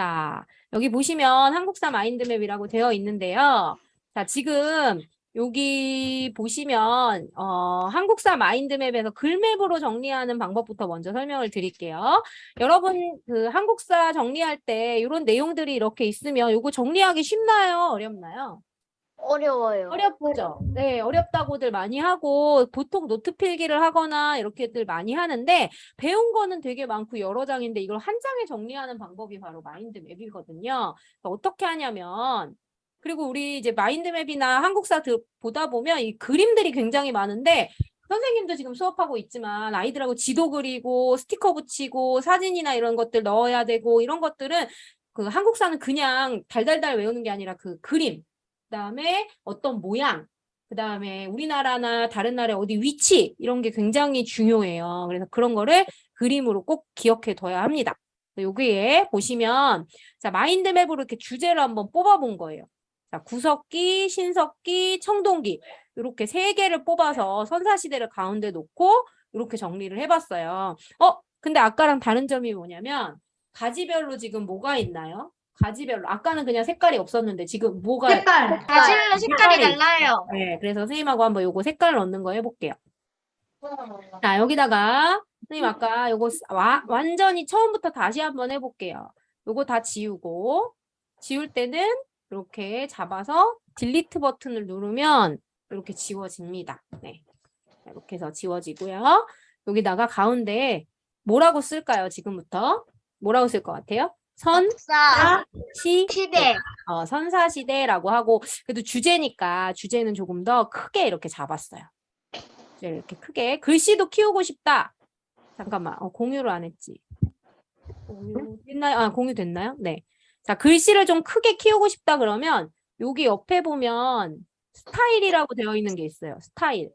자, 여기 보시면 한국사 마인드맵이라고 되어 있는데요. 자, 지금 여기 보시면 어, 한국사 마인드맵에서 글맵으로 정리하는 방법부터 먼저 설명을 드릴게요. 여러분 그 한국사 정리할 때 이런 내용들이 이렇게 있으면 이거 정리하기 쉽나요? 어렵나요? 어려워요. 어렵죠. 네, 어렵다고들 많이 하고 보통 노트 필기를 하거나 이렇게들 많이 하는데 배운 거는 되게 많고 여러 장인데 이걸 한 장에 정리하는 방법이 바로 마인드맵이거든요. 어떻게 하냐면 그리고 우리 이제 마인드맵이나 한국사 드- 보다 보면 이 그림들이 굉장히 많은데 선생님도 지금 수업하고 있지만 아이들하고 지도 그리고 스티커 붙이고 사진이나 이런 것들 넣어야 되고 이런 것들은 그 한국사는 그냥 달달달 외우는 게 아니라 그 그림 그다음에 어떤 모양, 그다음에 우리나라나 다른 나라의 어디 위치 이런 게 굉장히 중요해요. 그래서 그런 거를 그림으로 꼭 기억해 둬야 합니다. 여기에 보시면 자 마인드맵으로 이렇게 주제를 한번 뽑아본 거예요. 자 구석기, 신석기, 청동기 이렇게 세 개를 뽑아서 선사시대를 가운데 놓고 이렇게 정리를 해봤어요. 어 근데 아까랑 다른 점이 뭐냐면 가지별로 지금 뭐가 있나요? 가지별로 아까는 그냥 색깔이 없었는데 지금 뭐가 색깔. 바질로 색깔이 색깔이- 달라요. 네, 그래서 선생님하고 한번 요거 색깔 넣는 거 해볼게요. 자, 여기다가 선생님 아까 요거 쓰- 와, 완전히 처음부터 다시 한번 해볼게요. 요거 다 지우고 지울 때는 이렇게 잡아서 딜리트 버튼을 누르면 이렇게 지워집니다. 네. 자, 이렇게 해서 지워지고요. 여기다가 가운데 뭐라고 쓸까요? 지금부터 뭐라고 쓸 것 같아요? 선, 사 시, 시대 어, 선사 시대라고 하고 그래도 주제니까 주제는 조금 더 크게 이렇게 잡았어요. 이렇게 크게 글씨도 키우고 싶다. 잠깐만, 어, 공유를 안 했지. 공유 됐나요? 아, 공유 됐나요? 네. 자, 글씨를 좀 크게 키우고 싶다 그러면 여기 옆에 보면 스타일이라고 되어 있는 게 있어요. 스타일.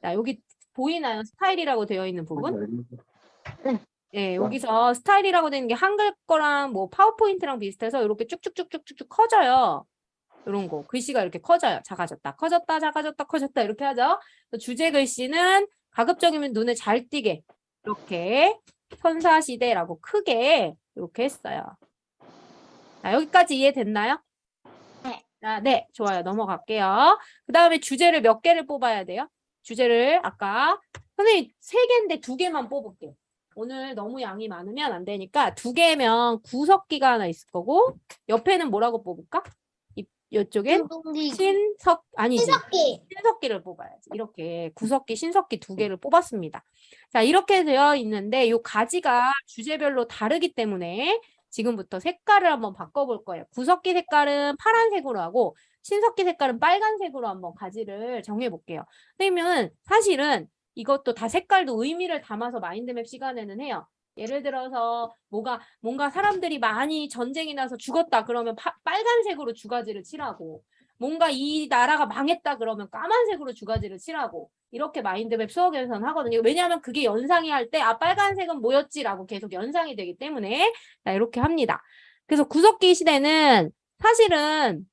자, 여기 보이나요? 스타일이라고 되어 있는 부분? 네, 여기서 스타일이라고 되는 게 한글 거랑 뭐 파워포인트랑 비슷해서 이렇게 쭉쭉쭉쭉쭉 커져요. 이런 거 글씨가 이렇게 커져요. 작아졌다, 커졌다, 작아졌다, 커졌다 이렇게 하죠. 주제 글씨는 가급적이면 눈에 잘 띄게 이렇게 선사시대라고 크게 이렇게 했어요. 자, 여기까지 이해됐나요? 네. 아, 네, 좋아요. 넘어갈게요. 그 다음에 주제를 몇 개를 뽑아야 돼요? 주제를 아까 선생님 세 개인데 두 개만 뽑을게요. 오늘 너무 양이 많으면 안 되니까 두 개면 구석기가 하나 있을 거고 옆에는 뭐라고 뽑을까? 이 이쪽엔 청동기 신석 아니지 신석기 신석기를 뽑아야지 이렇게 구석기 신석기 두 개를 뽑았습니다. 자 이렇게 되어 있는데 이 가지가 주제별로 다르기 때문에 지금부터 색깔을 한번 바꿔볼 거예요. 구석기 색깔은 파란색으로 하고 신석기 색깔은 빨간색으로 한번 가지를 정해 볼게요. 선생님은 사실은 이것도 다 색깔도 의미를 담아서 마인드맵 시간에는 해요. 예를 들어서 뭐가 뭔가 사람들이 많이 전쟁이 나서 죽었다 그러면 파- 빨간색으로 주가지를 칠하고 뭔가 이 나라가 망했다 그러면 까만색으로 주가지를 칠하고 이렇게 마인드맵 수업에서는 하거든요. 왜냐하면 그게 연상이 할 때 아 빨간색은 뭐였지라고 계속 연상이 되기 때문에 자, 이렇게 합니다. 그래서 구석기 시대는 사실은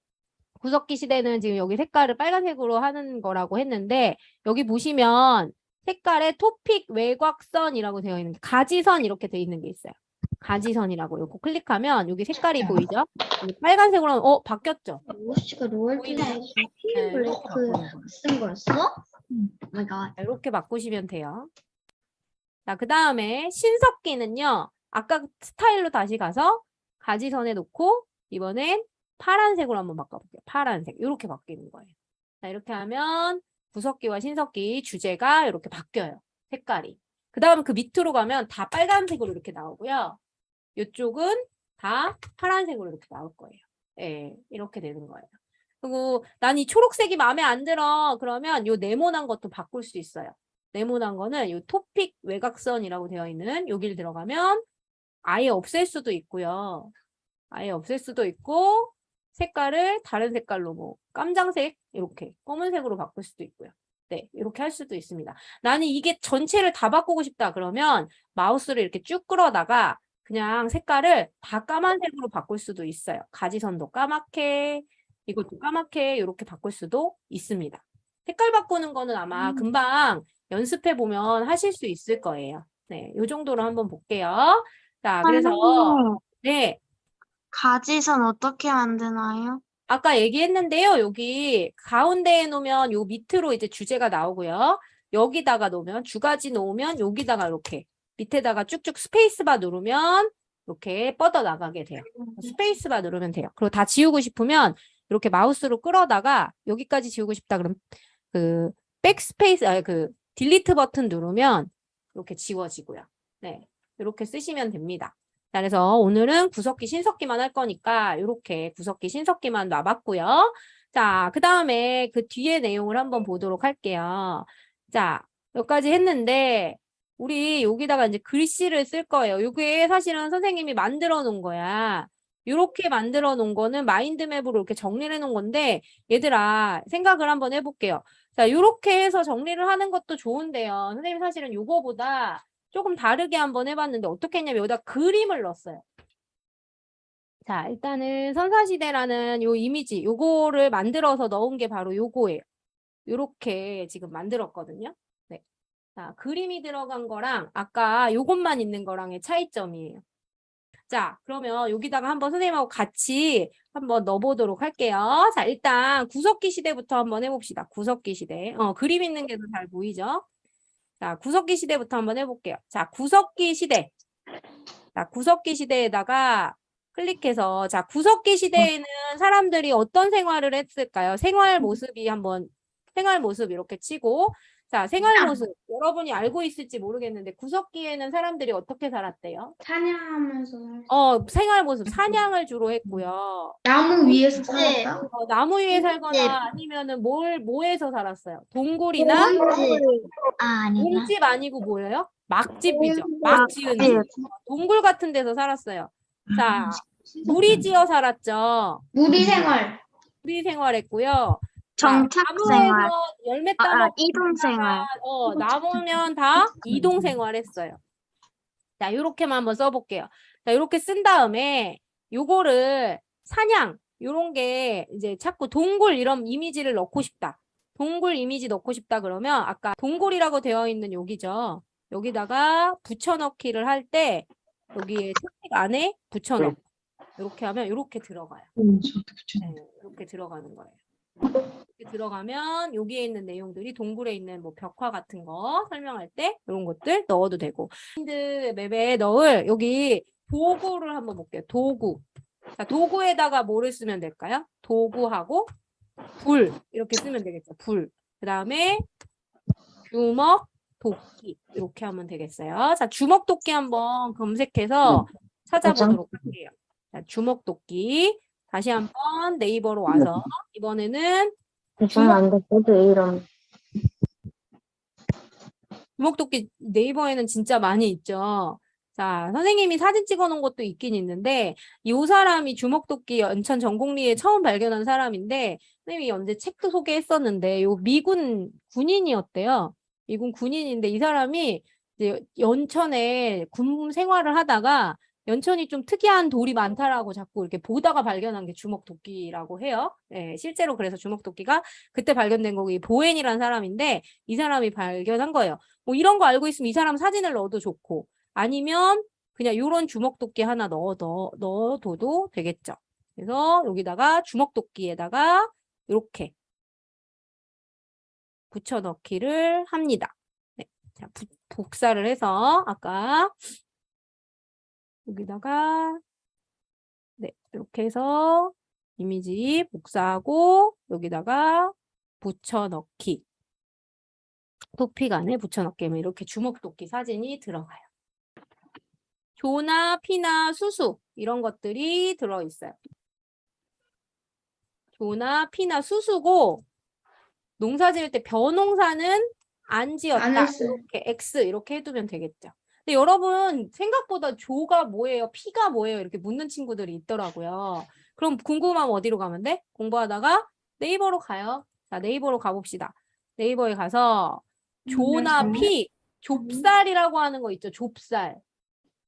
구석기 시대는 지금 여기 색깔을 빨간색으로 하는 거라고 했는데 여기 보시면 색깔에 토픽 외곽선이라고 되어 있는 게 가지선 이렇게 되어 있는 게 있어요. 가지선이라고 이거 클릭하면 여기 색깔이 보이죠? 여기 빨간색으로 하면 어 바뀌었죠? 오씨가? 노을진에서 네, 블랙. 쓴 거였어? 오마이갓. 자, 이렇게 바꾸시면 돼요. 자, 그 다음에 신석기는요. 아까 스타일로 다시 가서 가지선에 놓고 이번엔 파란색으로 한번 바꿔볼게요. 파란색. 이렇게 바뀌는 거예요. 자, 이렇게 하면 구석기와 신석기 주제가 이렇게 바뀌어요. 색깔이. 그 다음 그 밑으로 가면 다 빨간색으로 이렇게 나오고요. 이쪽은 다 파란색으로 이렇게 나올 거예요. 예, 이렇게 되는 거예요. 그리고 난 이 초록색이 마음에 안 들어. 그러면 요 네모난 것도 바꿀 수 있어요. 네모난 거는 요 토픽 외곽선이라고 되어 있는 여길 들어가면 아예 없앨 수도 있고요. 아예 없앨 수도 있고 색깔을 다른 색깔로 뭐 깜장색 이렇게 검은색으로 바꿀 수도 있고요. 네, 이렇게 할 수도 있습니다. 나는 이게 전체를 다 바꾸고 싶다 그러면 마우스를 이렇게 쭉 끌어다가 그냥 색깔을 다 까만색으로 바꿀 수도 있어요. 가지선도 까맣게 이것도 까맣게 이렇게 바꿀 수도 있습니다. 색깔 바꾸는 거는 아마 금방 연습해 보면 하실 수 있을 거예요. 네, 요 정도로 한번 볼게요. 자, 그래서 네, 가지선 어떻게 만드나요? 아까 얘기했는데요. 여기 가운데에 놓으면 요 밑으로 이제 주제가 나오고요. 여기다가 놓으면 주가지 놓으면 여기다가 이렇게 밑에다가 쭉쭉 스페이스바 누르면 이렇게 뻗어 나가게 돼요. 스페이스바 누르면 돼요. 그리고 다 지우고 싶으면 이렇게 마우스로 끌어다가 여기까지 지우고 싶다 그럼 그 백스페이스 아니 그 딜리트 버튼 누르면 이렇게 지워지고요. 네. 이렇게 쓰시면 됩니다. 자, 그래서 오늘은 구석기 신석기만 할 거니까 이렇게 구석기 신석기만 놔봤고요. 자, 그 다음에 그 뒤에 내용을 한번 보도록 할게요. 자, 여기까지 했는데 우리 여기다가 이제 글씨를 쓸 거예요. 이게 사실은 선생님이 만들어 놓은 거야. 이렇게 만들어 놓은 거는 마인드맵으로 이렇게 정리를 해 놓은 건데 얘들아 생각을 한번 해볼게요. 자, 이렇게 해서 정리를 하는 것도 좋은데요. 선생님 사실은 요거보다 조금 다르게 한번 해봤는데 어떻게 했냐면 여기다 그림을 넣었어요. 자, 일단은 선사시대라는 요 이미지, 요거를 만들어서 넣은 게 바로 요거예요. 요렇게 지금 만들었거든요. 네. 자, 그림이 들어간 거랑 아까 요것만 있는 거랑의 차이점이에요. 자, 그러면 여기다가 한번 선생님하고 같이 한번 넣어보도록 할게요. 자, 일단 구석기 시대부터 한번 해봅시다. 구석기 시대. 어, 그림 있는 게 더 잘 보이죠? 자, 구석기 시대부터 한번 해볼게요. 자, 구석기 시대. 자, 구석기 시대에다가 클릭해서, 자, 구석기 시대에는 사람들이 어떤 생활을 했을까요? 생활 모습이 한번, 생활 모습 이렇게 치고, 자, 생활 모습. 여러분이 알고 있을지 모르겠는데, 구석기에는 사람들이 어떻게 살았대요? 사냥하면서 어, 생활 모습. 사냥을 주로 했고요. 나무 위에서 네. 살았다. 어, 나무 위에 살거나 네. 아니면은 뭘, 뭐에서 살았어요? 동굴이나. 아, 아니구나. 몽집 아니고 뭐예요? 막집이죠. 몽집. 막 지은 집. 네. 동굴 같은 데서 살았어요. 자, 무리 지어 살았죠. 무리 생활. 무리 생활했고요. 정착 나무에서 생활. 열매 아, 따먹고 아, 이동 생활. 어, 남으면 다 이동 생활 했어요. 자, 요렇게만 한번 써볼게요. 자, 요렇게 쓴 다음에 요거를 사냥 요런 게 이제 자꾸 동굴 이런 이미지를 넣고 싶다. 동굴 이미지 넣고 싶다 그러면 아까 동굴이라고 되어 있는 여기죠. 여기다가 붙여넣기를 할 때 여기에 채택 안에 붙여넣고 이렇게 하면 이렇게 들어가요. 네, 이렇게 들어가는 거예요. 들어가면 여기에 있는 내용들이 동굴에 있는 뭐 벽화 같은 거 설명할 때 이런 것들 넣어도 되고 마인드 맵에 넣을 여기 도구를 한번 볼게요. 도구. 자, 도구에다가 뭐를 쓰면 될까요? 도구하고 불 이렇게 쓰면 되겠죠. 불. 그 다음에 주먹, 도끼 이렇게 하면 되겠어요. 자, 주먹, 도끼 한번 검색해서 찾아보도록 할게요. 자, 주먹, 도끼 다시 한번 네이버로 와서 이번에는 안 됐어도 이런 주먹도끼 네이버에는 진짜 많이 있죠. 자, 선생님이 사진 찍어 놓은 것도 있긴 있는데, 이 사람이 주먹도끼 연천 전곡리에 처음 발견한 사람인데, 선생님이 언제 책도 소개했었는데, 요 미군 군인이었대요. 미군 군인인데, 이 사람이 이제 연천에 군 생활을 하다가, 연천이 좀 특이한 돌이 많다라고 자꾸 이렇게 보다가 발견한 게 주먹도끼라고 해요. 네, 실제로 그래서 주먹도끼가 그때 발견된 이 보엔이라는 사람인데, 이 사람이 발견한 거예요. 뭐 이런 거 알고 있으면 이 사람 사진을 넣어도 좋고 아니면 그냥 요런 주먹도끼 하나 넣어 넣어 넣어둬도 되겠죠. 그래서 여기다가 주먹도끼에다가 이렇게 붙여 넣기를 합니다. 네. 자, 부- 복사를 해서 아까 여기다가 네, 이렇게 해서 이미지 복사하고 여기다가 붙여 넣기 토픽 안에 붙여넣기 하면 이렇게 주먹도끼 사진이 들어가요. 조나 피나 수수 이런 것들이 들어있어요. 조나 피나 수수고 농사 지을 때 벼농사는 안 지었다. 안. 이렇게 X 이렇게 해두면 되겠죠. 근데 여러분 생각보다 조가 뭐예요? 피가 뭐예요? 이렇게 묻는 친구들이 있더라고요. 그럼 궁금하면 어디로 가면 돼? 공부하다가 네이버로 가요. 자, 네이버로 가봅시다. 네이버에 가서 조나 음, 피, 좁쌀이라고 하는 거 있죠. 좁쌀.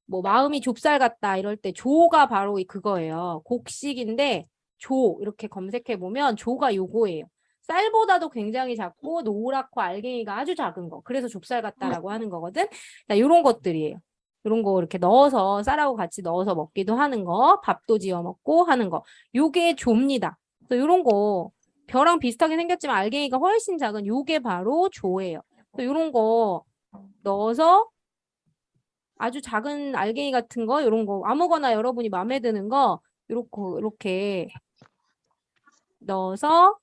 뭐 마음이 좁쌀 같다 이럴 때 조가 바로 이 그거예요. 곡식인데 조 이렇게 검색해 보면 조가 요거예요. 쌀보다도 굉장히 작고 노랗고 알갱이가 아주 작은 거. 그래서 좁쌀 같다라고 하는 거거든. 자, 요런 것들이에요. 이런 거 이렇게 넣어서 쌀하고 같이 넣어서 먹기도 하는 거, 밥도 지어 먹고 하는 거. 요게 조입니다. 그래서 이런 거 벼랑 비슷하게 생겼지만 알갱이가 훨씬 작은 요게 바로 조예요. 그래서 이런 거 넣어서 아주 작은 알갱이 같은 거 이런 거 아무거나 여러분이 마음에 드는 거 요렇게 이렇게 넣어서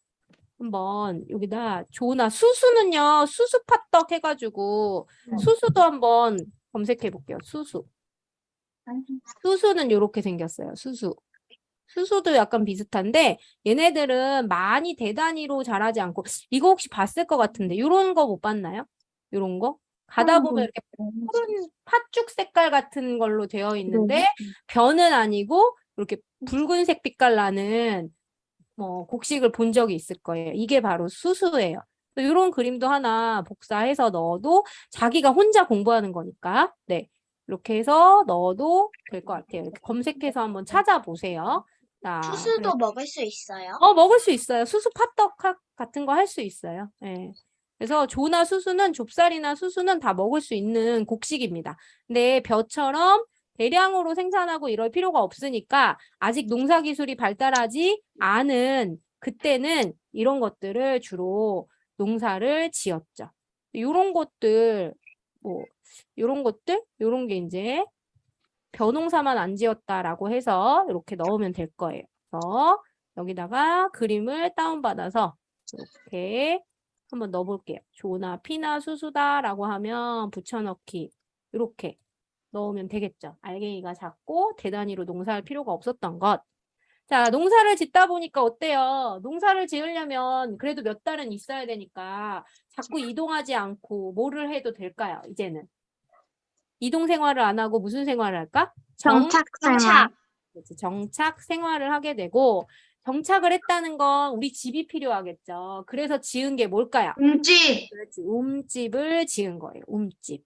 한번 여기다 조나 수수는요 수수 팥떡 해가지고 수수도 한번 검색해 볼게요. 수수. 수수는 요렇게 생겼어요. 수수. 수수도 약간 비슷한데 얘네들은 많이 대단위로 자라지 않고 이거 혹시 봤을 것 같은데 요런 거 못 봤나요? 요런 거? 가다 보면 이렇게 푸른 팥죽 색깔 같은 걸로 되어 있는데 변은 아니고 이렇게 붉은색 빛깔 나는 뭐 곡식을 본 적이 있을 거예요. 이게 바로 수수예요. 이런 그림도 하나 복사해서 넣어도 자기가 혼자 공부하는 거니까 네 이렇게 해서 넣어도 될 것 같아요. 이렇게 검색해서 한번 찾아보세요. 자, 수수도 먹을 수 있어요? 어, 먹을 수 있어요. 수수 팥떡 하- 같은 거 할 수 있어요. 예. 그래서 조나 수수는 좁쌀이나 수수는 다 먹을 수 있는 곡식입니다. 근데 벼처럼 대량으로 생산하고 이럴 필요가 없으니까 아직 농사 기술이 발달하지 않은 그때는 이런 것들을 주로 농사를 지었죠. 이런 것들 뭐 이런 것들 이런 게 이제 벼농사만 안 지었다라고 해서 이렇게 넣으면 될 거예요. 그래서 여기다가 그림을 다운받아서 이렇게 한번 넣어볼게요. 조나 피나 수수다라고 하면 붙여넣기 이렇게 넣으면 되겠죠. 알갱이가 작고 대단위로 농사할 필요가 없었던 것. 자, 농사를 짓다 보니까 어때요? 농사를 지으려면 그래도 몇 달은 있어야 되니까 자꾸 이동하지 않고 뭐를 해도 될까요? 이제는. 이동 생활을 안 하고 무슨 생활을 할까? 정- 정착 생활. 정착. 생활을 하게 되고 정착을 했다는 건 우리 집이 필요하겠죠. 그래서 지은 게 뭘까요? 움집. 그렇지. 움집을 지은 거예요. 움집.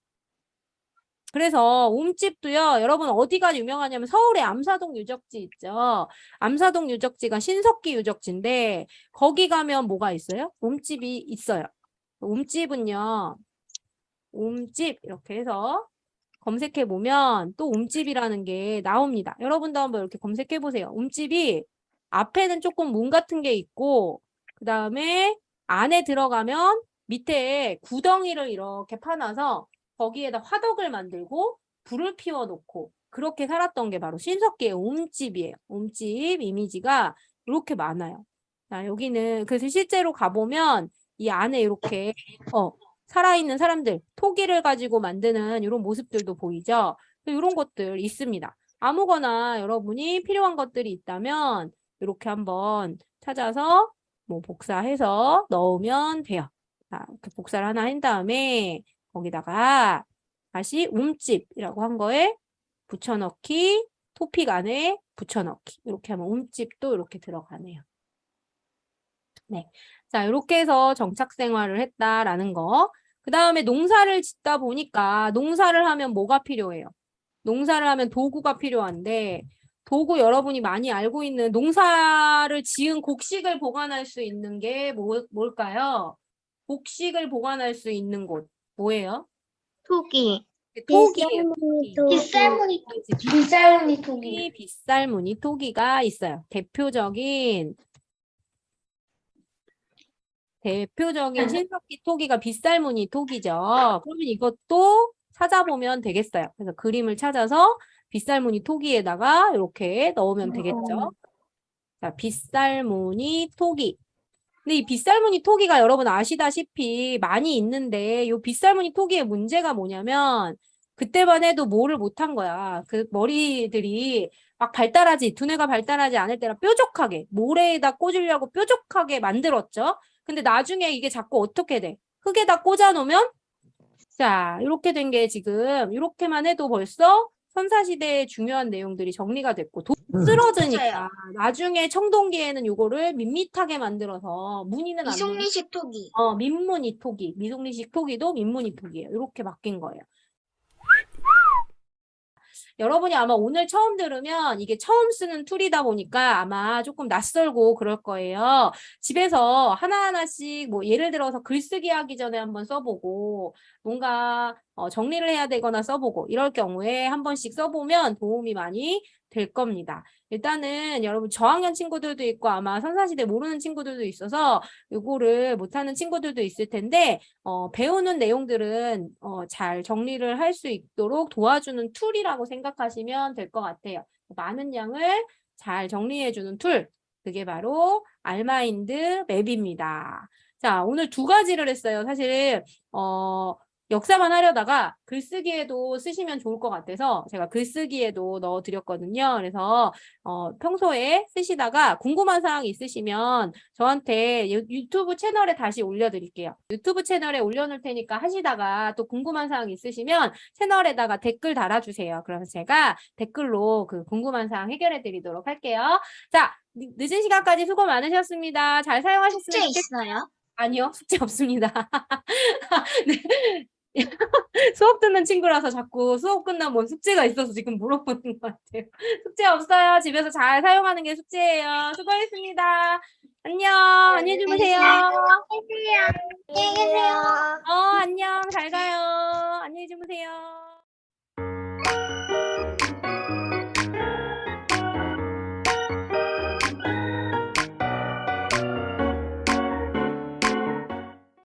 그래서 움집도요. 여러분 어디가 유명하냐면 서울에 암사동 유적지 있죠. 암사동 유적지가 신석기 유적지인데 거기 가면 뭐가 있어요? 움집이 있어요. 움집은요. 움집 이렇게 해서 검색해 보면 또 움집이라는 게 나옵니다. 여러분도 한번 이렇게 검색해 보세요. 움집이 앞에는 조금 문 같은 게 있고 그 다음에 안에 들어가면 밑에 구덩이를 이렇게 파놔서 거기에다 화덕을 만들고 불을 피워 놓고 그렇게 살았던 게 바로 신석기의 움집이에요. 움집 이미지가 이렇게 많아요. 자, 여기는 그래서 실제로 가보면 이 안에 이렇게 어 살아있는 사람들 토기를 가지고 만드는 이런 모습들도 보이죠. 이런 것들 있습니다. 아무거나 여러분이 필요한 것들이 있다면 이렇게 한번 찾아서 뭐 복사해서 넣으면 돼요. 자, 이렇게 복사를 하나 한 다음에 거기다가 다시 움집이라고 한 거에 붙여넣기, 토픽 안에 붙여넣기. 이렇게 하면 움집도 이렇게 들어가네요. 네. 자, 이렇게 해서 정착 생활을 했다라는 거. 그 다음에 농사를 짓다 보니까 농사를 하면 뭐가 필요해요? 농사를 하면 도구가 필요한데 도구 여러분이 많이 알고 있는 농사를 지은 곡식을 보관할 수 있는 게 뭐, 뭘까요? 곡식을 보관할 수 있는 곳 뭐예요? 토기. 토기예요. 빗살무늬. 그렇지. 빗살무늬 토기. 이 빗살무늬 토기가 있어요. 대표적인 대표적인 신석기 토기가 빗살무늬 토기죠. 그러면 이것도 찾아보면 되겠어요. 그래서 그림을 찾아서 빗살무늬 토기에다가 이렇게 넣으면 되겠죠. 자, 빗살무늬 토기. 근데 이 빗살무늬 토기가 여러분 아시다시피 많이 있는데 이 빗살무늬 토기의 문제가 뭐냐면 그때만 해도 뭐를 못한 거야. 그 머리들이 막 발달하지, 두뇌가 발달하지 않을 때라 뾰족하게, 모래에다 꽂으려고 뾰족하게 만들었죠. 근데 나중에 이게 자꾸 어떻게 돼? 흙에다 꽂아 놓으면 자, 이렇게 된 게 지금 이렇게만 해도 벌써 선사시대의 중요한 내용들이 정리가 됐고 도 쓰러지니까 나중에 청동기에는 요거를 밋밋하게 만들어서 무늬는 안 이송리식 토기. 어, 민무늬 토기, 미송리식 토기도 민무늬 토기예요. 이렇게 바뀐 거예요. 여러분이 아마 오늘 처음 들으면 이게 처음 쓰는 툴이다 보니까 아마 조금 낯설고 그럴 거예요. 집에서 하나하나씩 뭐 예를 들어서 글쓰기 하기 전에 한번 써보고 뭔가 어, 정리를 해야 되거나 써보고 이럴 경우에 한 번씩 써보면 도움이 많이 될 겁니다. 일단은 여러분 저학년 친구들도 있고 아마 선사시대 모르는 친구들도 있어서 요거를 못하는 친구들도 있을 텐데 어, 배우는 내용들은 어, 잘 정리를 할 수 있도록 도와주는 툴이라고 생각하시면 될 것 같아요. 많은 양을 잘 정리해주는 툴. 그게 바로 알마인드 맵입니다. 자, 오늘 두 가지를 했어요. 사실, 어, 역사만 하려다가 글쓰기에도 쓰시면 좋을 것 같아서 제가 글쓰기에도 넣어드렸거든요. 그래서, 어, 평소에 쓰시다가 궁금한 사항 있으시면 저한테 유- 유튜브 채널에 다시 올려드릴게요. 유튜브 채널에 올려놓을 테니까 하시다가 또 궁금한 사항 있으시면 채널에다가 댓글 달아주세요. 그래서 제가 댓글로 그 궁금한 사항 해결해 드리도록 할게요. 자, 늦- 늦은 시간까지 수고 많으셨습니다. 잘 사용하셨으면 숙제 좋겠- 있어요? 아니요, 숙제 없습니다. 네. 수업 듣는 친구라서 자꾸 수업 끝나면 뭔 숙제가 있어서 지금 물어보는 것 같아요. 숙제 없어요. 집에서 잘 사용하는 게 숙제예요. 수고했습니다. 안녕. 안녕히 주무세요. 안녕히 계세요. 어, 안녕. 잘 가요. 안녕히 주무세요.